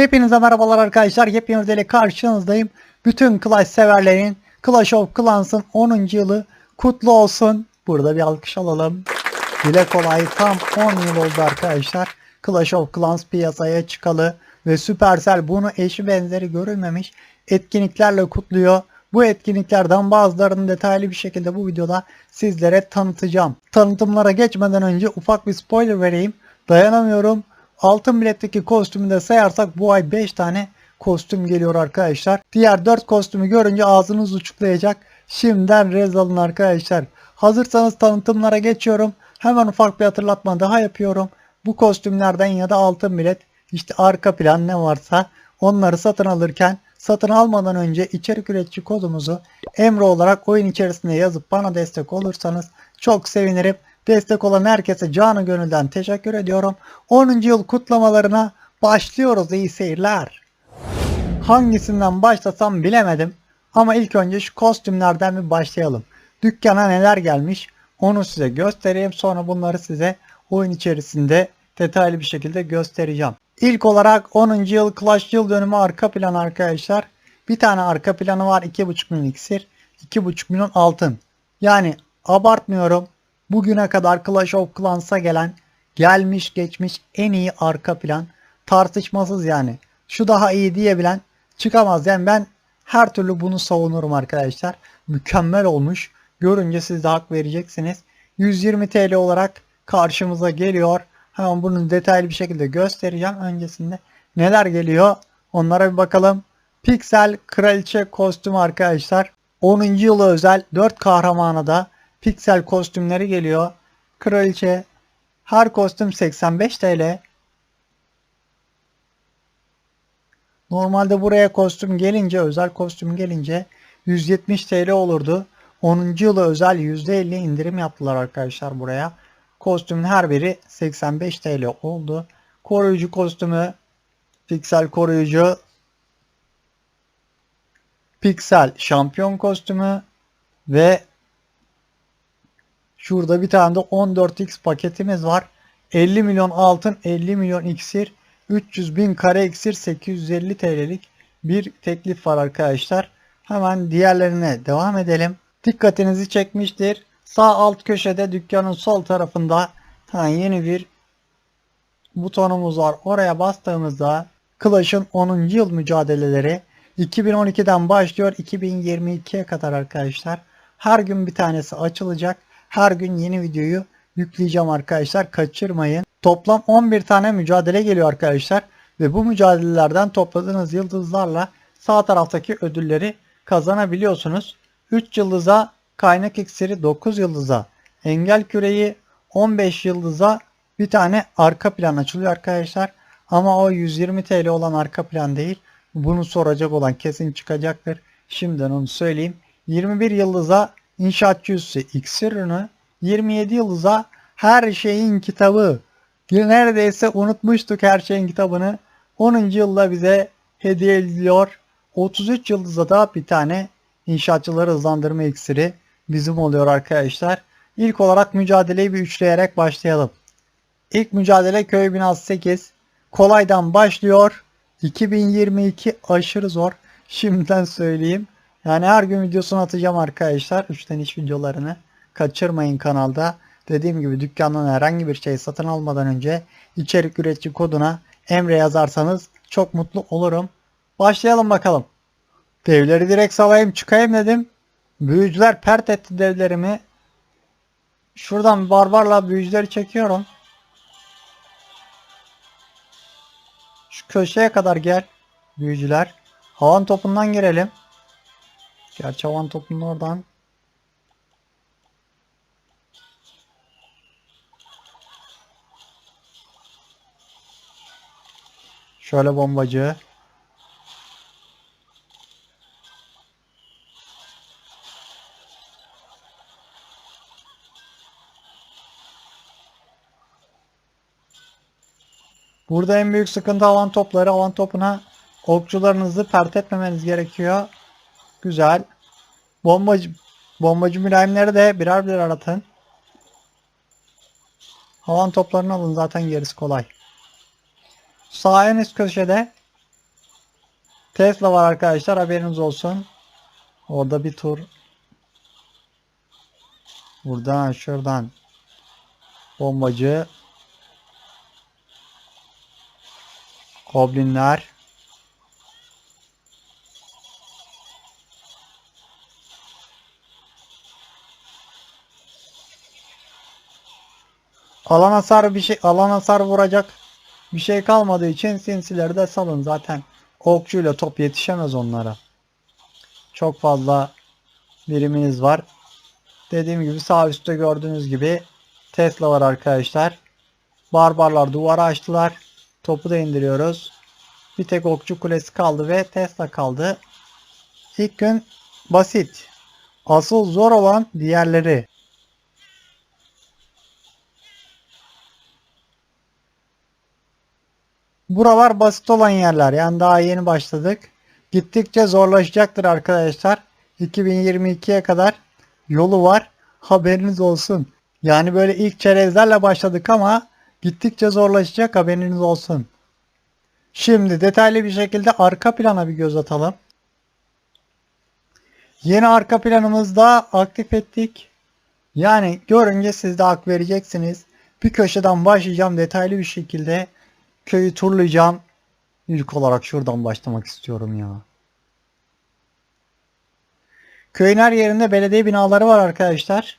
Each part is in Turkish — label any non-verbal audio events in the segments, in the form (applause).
Hepinize merhabalar arkadaşlar. Yepyeni karşınızdayım. Bütün Clash severlerin Clash of Clans'ın 10. yılı kutlu olsun. Burada bir alkış alalım. Dile kolay tam 10 yıl oldu arkadaşlar. Clash of Clans piyasaya çıkalı ve Supercell bunu eşi benzeri görülmemiş etkinliklerle kutluyor. Bu etkinliklerden bazılarını detaylı bir şekilde bu videoda sizlere tanıtacağım. Tanıtımlara geçmeden önce ufak bir spoiler vereyim. Dayanamıyorum. Altın biletteki kostümü de sayarsak bu ay 5 tane kostüm geliyor arkadaşlar. Diğer 4 kostümü görünce ağzınız uçuklayacak. Şimdiden rez alın arkadaşlar. Hazırsanız tanıtımlara geçiyorum. Hemen ufak bir hatırlatma daha yapıyorum. Bu kostümlerden ya da altın bilet işte arka plan ne varsa onları satın alırken satın almadan önce içerik üretici kodumuzu Emre olarak oyun içerisinde yazıp bana destek olursanız çok sevinirim. Destek olan herkese canı gönülden teşekkür ediyorum. 10. yıl kutlamalarına başlıyoruz. İyi seyirler. Hangisinden başlasam bilemedim. Ama ilk önce şu kostümlerden bir başlayalım. Dükkana neler gelmiş onu size göstereyim. Sonra bunları size oyun içerisinde detaylı bir şekilde göstereceğim. İlk olarak 10. yıl Clash yıl dönümü arka plan arkadaşlar. Bir tane arka planı var. 2.5 milyon iksir. 2.5 milyon altın. Yani abartmıyorum. Bugüne kadar Clash of Clans'a gelen gelmiş geçmiş en iyi arka plan. Tartışmasız yani. Şu daha iyi diyebilen çıkamaz. Yani ben her türlü bunu savunurum arkadaşlar. Mükemmel olmuş. Görünce siz de hak vereceksiniz. 120 TL olarak karşımıza geliyor. Hemen bunu detaylı bir şekilde göstereceğim. Öncesinde neler geliyor onlara bir bakalım. Pixel Kraliçe kostümü arkadaşlar. 10. yılı özel 4 kahramana da Pixel kostümleri geliyor. Kraliçe her kostüm 85 TL. Normalde buraya kostüm gelince özel kostüm gelince 170 TL olurdu. 10. yılı özel %50 indirim yaptılar arkadaşlar buraya. Kostümün her biri 85 TL oldu. Koruyucu kostümü Pixel koruyucu Pixel şampiyon kostümü ve şurada bir tane de 14x paketimiz var. 50 milyon altın, 50 milyon iksir, 300 bin kare iksir, 850 TL'lik bir teklif var arkadaşlar. Hemen diğerlerine devam edelim. Dikkatinizi çekmiştir. Sağ alt köşede dükkanın sol tarafında ha, yeni bir butonumuz var. Oraya bastığımızda Clash'ın 10. yıl mücadeleleri 2012'den başlıyor 2022'ye kadar arkadaşlar. Her gün bir tanesi açılacak. Her gün yeni videoyu yükleyeceğim arkadaşlar. Kaçırmayın. Toplam 11 tane mücadele geliyor arkadaşlar. Ve bu mücadelelerden topladığınız yıldızlarla sağ taraftaki ödülleri kazanabiliyorsunuz. 3 yıldıza kaynak iksiri 9 yıldıza engel küreği 15 yıldıza bir tane arka plan açılıyor arkadaşlar. Ama o 120 TL olan arka plan değil. Bunu soracak olan kesin çıkacaktır. Şimdiden onu söyleyeyim. 21 yıldıza inşaatçı üssü iksir ürünü. 27 yıldıza her şeyin kitabı. Neredeyse unutmuştuk her şeyin kitabını. 10. yılda bize hediye ediliyor. 33 yıldıza da bir tane inşaatçıları hızlandırma iksiri bizim oluyor arkadaşlar. İlk olarak mücadeleyi bir üçleyerek başlayalım. İlk mücadele köy binası 8. Kolaydan başlıyor. 2022 aşırı zor. (laughs) Şimdiden söyleyeyim. Yani her gün videosunu atacağım arkadaşlar. Üçten iş videolarını. Kaçırmayın kanalda. Dediğim gibi dükkandan herhangi bir şey satın almadan önce içerik üretici koduna Emre yazarsanız çok mutlu olurum. Başlayalım bakalım. Devleri direkt salayım çıkayım dedim. Büyücüler pert etti devlerimi. Şuradan barbarla büyücüleri çekiyorum. Şu köşeye kadar gel büyücüler. Havan topundan girelim. Gerçi havan topunun oradan. Şöyle bombacı. Burada en büyük sıkıntı alan topları. Alan topuna okçularınızı pert etmemeniz gerekiyor. Güzel. Bombacı, bombacı mülayimleri de birer birer atın. Havan toplarını alın zaten gerisi kolay. Sağ en üst köşede Tesla var arkadaşlar haberiniz olsun. Orada bir tur. Buradan şuradan. Bombacı. Goblinler. Alan hasar bir şey alan hasar vuracak bir şey kalmadığı için sinsileri de salın zaten. Okçuyla top yetişemez onlara. Çok fazla biriminiz var. Dediğim gibi sağ üstte gördüğünüz gibi Tesla var arkadaşlar. Barbarlar duvara açtılar. Topu da indiriyoruz. Bir tek okçu kulesi kaldı ve Tesla kaldı. İlk gün basit. Asıl zor olan diğerleri. Buralar basit olan yerler. Yani daha yeni başladık. Gittikçe zorlaşacaktır arkadaşlar. 2022'ye kadar yolu var. Haberiniz olsun. Yani böyle ilk çerezlerle başladık ama gittikçe zorlaşacak haberiniz olsun. Şimdi detaylı bir şekilde arka plana bir göz atalım. Yeni arka planımızda aktif ettik. Yani görünce siz de hak vereceksiniz. Bir köşeden başlayacağım detaylı bir şekilde köyü turlayacağım. İlk olarak şuradan başlamak istiyorum ya. Köyün her yerinde belediye binaları var arkadaşlar.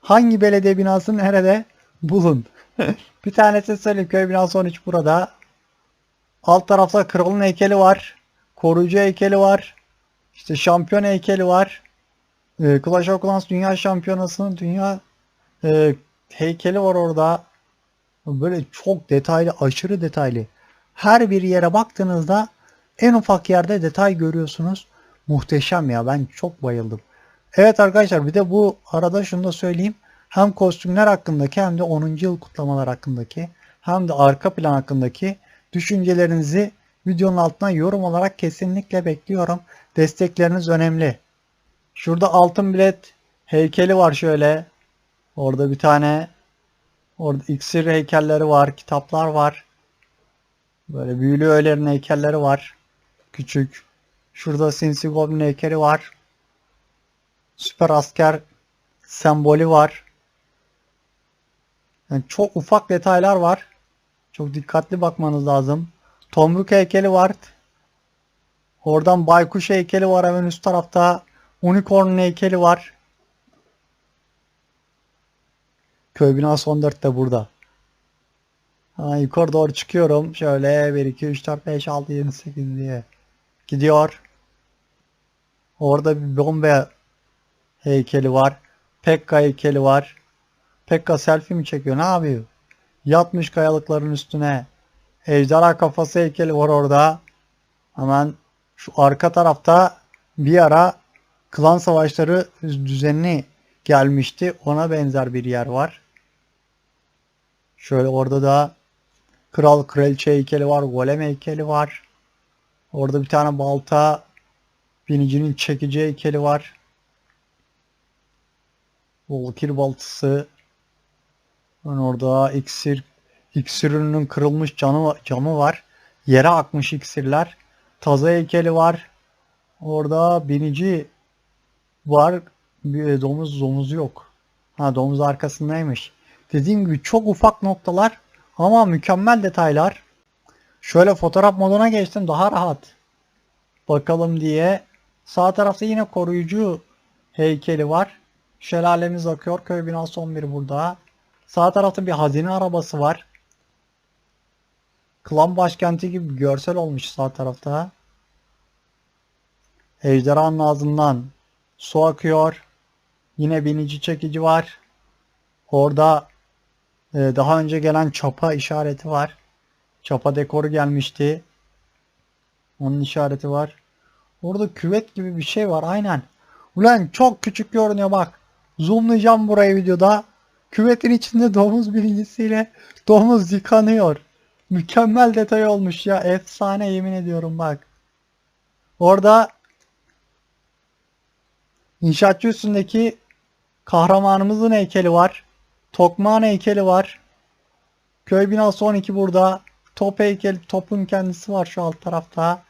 Hangi belediye binası nerede? Bulun. (laughs) bir tanesi söyleyeyim köy binası 13 burada. Alt tarafta kralın heykeli var. Koruyucu heykeli var. İşte şampiyon heykeli var. Ee, Clash of Clans Dünya Şampiyonası'nın dünya e, heykeli var orada. Böyle çok detaylı, aşırı detaylı. Her bir yere baktığınızda en ufak yerde detay görüyorsunuz. Muhteşem ya. Ben çok bayıldım. Evet arkadaşlar bir de bu arada şunu da söyleyeyim. Hem kostümler hakkındaki hem de 10. yıl kutlamalar hakkındaki hem de arka plan hakkındaki düşüncelerinizi videonun altına yorum olarak kesinlikle bekliyorum. Destekleriniz önemli. Şurada altın bilet heykeli var şöyle. Orada bir tane Orada iksir heykelleri var, kitaplar var. Böyle büyülü öğelerin heykelleri var. Küçük. Şurada Sinsi Goblin heykeli var. Süper asker sembolü var. Yani çok ufak detaylar var. Çok dikkatli bakmanız lazım. Tomruk heykeli var. Oradan baykuş heykeli var hemen üst tarafta. Unicorn heykeli var. Köy binası 14 de burada. Ha, yukarı doğru çıkıyorum. Şöyle 1, 2, 3, 4, 5, 6, 7, 8 diye. Gidiyor. Orada bir bombe heykeli var. Pekka heykeli var. Pekka selfie mi çekiyor? Ne yapıyor? Yatmış kayalıkların üstüne. Ejderha kafası heykeli var orada. Hemen şu arka tarafta bir ara klan savaşları düzenli gelmişti. Ona benzer bir yer var. Şöyle orada da kral kraliçe heykeli var. Golem heykeli var. Orada bir tane balta binicinin çekici heykeli var. Volkir baltası. Ben orada iksir iksir kırılmış canı, camı var. Yere akmış iksirler. Taza heykeli var. Orada binici var. Bir domuz domuz yok. Ha domuz arkasındaymış. Dediğim gibi çok ufak noktalar ama mükemmel detaylar. Şöyle fotoğraf moduna geçtim daha rahat. Bakalım diye. Sağ tarafta yine koruyucu heykeli var. Şelalemiz akıyor. Köy binası 11 burada. Sağ tarafta bir hazine arabası var. Klan başkenti gibi görsel olmuş sağ tarafta. Ejderhanın ağzından su akıyor. Yine binici çekici var. Orada e, daha önce gelen çapa işareti var. Çapa dekoru gelmişti. Onun işareti var. Orada küvet gibi bir şey var aynen. Ulan çok küçük görünüyor bak. Zoomlayacağım burayı videoda. Küvetin içinde domuz birincisiyle domuz yıkanıyor. Mükemmel detay olmuş ya. Efsane yemin ediyorum bak. Orada inşaatçı üstündeki kahramanımızın heykeli var. Tokmağın heykeli var. Köy binası 12 burada. Top heykeli, topun kendisi var şu alt tarafta.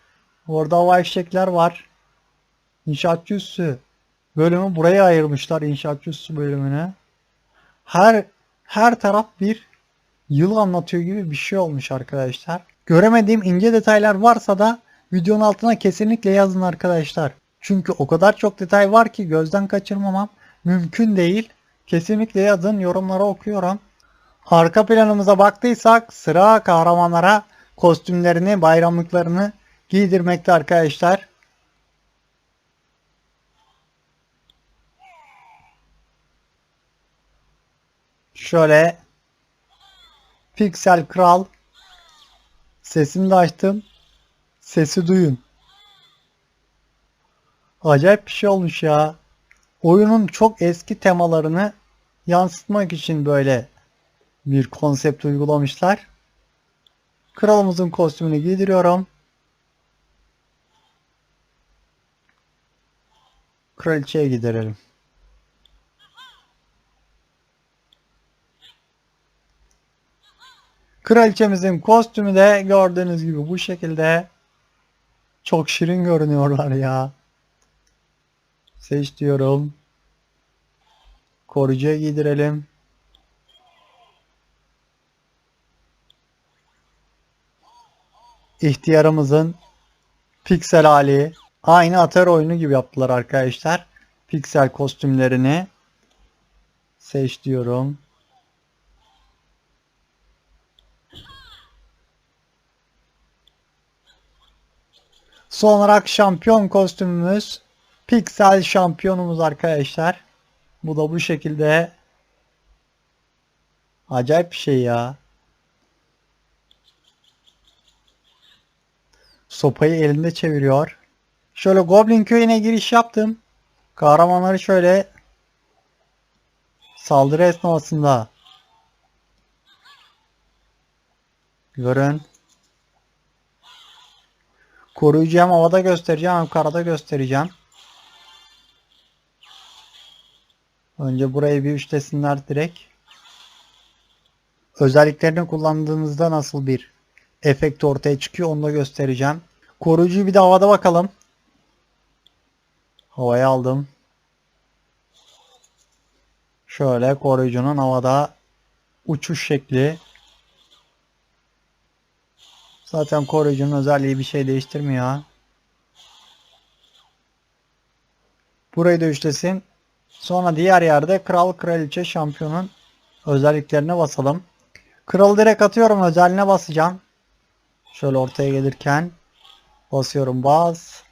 Orada hava fişekler var. İnşaatçı üssü bölümü buraya ayırmışlar inşaatçı üssü bölümünü. Her her taraf bir yıl anlatıyor gibi bir şey olmuş arkadaşlar. Göremediğim ince detaylar varsa da videonun altına kesinlikle yazın arkadaşlar. Çünkü o kadar çok detay var ki gözden kaçırmamam mümkün değil. Kesinlikle yazın yorumlara okuyorum. Arka planımıza baktıysak sıra kahramanlara kostümlerini, bayramlıklarını giydirmekte arkadaşlar. Şöyle Pixel Kral sesini de açtım. Sesi duyun. Acayip bir şey olmuş ya. Oyunun çok eski temalarını yansıtmak için böyle bir konsept uygulamışlar. Kralımızın kostümünü giydiriyorum. Kraliçeye giderelim. Kraliçemizin kostümü de gördüğünüz gibi bu şekilde çok şirin görünüyorlar ya. Seç diyorum. Koruyucuya giydirelim. İhtiyarımızın piksel hali. Aynı Ater oyunu gibi yaptılar arkadaşlar. Piksel kostümlerini. Seç diyorum. Son olarak şampiyon kostümümüz. Piksel şampiyonumuz arkadaşlar. Bu da bu şekilde. Acayip bir şey ya. Sopayı elinde çeviriyor. Şöyle Goblin köyüne giriş yaptım. Kahramanları şöyle saldırı esnasında görün. Koruyucu hem havada göstereceğim hem karada göstereceğim. Önce burayı bir üçlesinler direkt. Özelliklerini kullandığınızda nasıl bir efekt ortaya çıkıyor onu da göstereceğim. Koruyucuyu bir de havada bakalım. Havaya aldım. Şöyle koruyucunun havada uçuş şekli. Zaten koruyucunun özelliği bir şey değiştirmiyor. Burayı da üçlesin. Sonra diğer yerde kral kraliçe şampiyonun özelliklerine basalım. Kralı direkt atıyorum özelliğine basacağım. Şöyle ortaya gelirken basıyorum bas.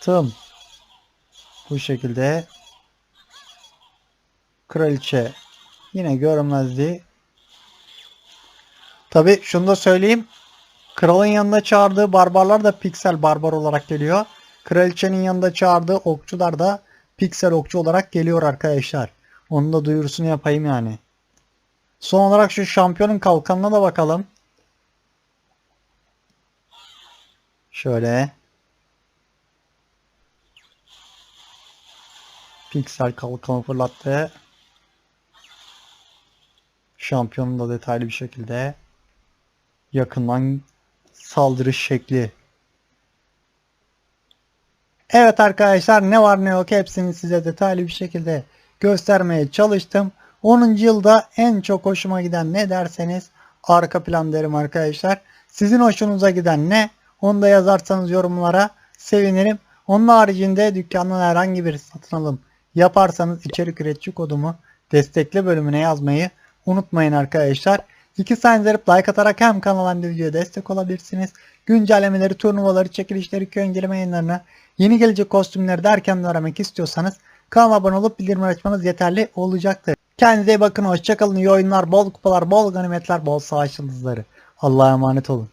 Tım. Bu şekilde kraliçe yine görünmezdi. Tabi şunu da söyleyeyim. Kralın yanında çağırdığı barbarlar da piksel barbar olarak geliyor. Kraliçenin yanında çağırdığı okçular da piksel okçu olarak geliyor arkadaşlar. Onun da duyurusunu yapayım yani. Son olarak şu şampiyonun kalkanına da bakalım. Şöyle. Piksel kalkanı fırlattı. Şampiyonun da detaylı bir şekilde yakından saldırış şekli. Evet arkadaşlar ne var ne yok hepsini size detaylı bir şekilde göstermeye çalıştım. 10. yılda en çok hoşuma giden ne derseniz arka plan derim arkadaşlar. Sizin hoşunuza giden ne? Onu da yazarsanız yorumlara sevinirim. Onun haricinde dükkandan herhangi bir satın alım yaparsanız içerik üretici kodumu destekle bölümüne yazmayı unutmayın arkadaşlar. İki verip like atarak hem kanala hem de videoya destek olabilirsiniz. Güncellemeleri, turnuvaları, çekilişleri, köy inceleme yayınlarını, yeni gelecek kostümleri derken öğrenmek istiyorsanız kanala abone olup bildirim açmanız yeterli olacaktır. Kendinize iyi bakın, hoşçakalın, iyi oyunlar, bol kupalar, bol ganimetler, bol savaş yıldızları. Allah'a emanet olun.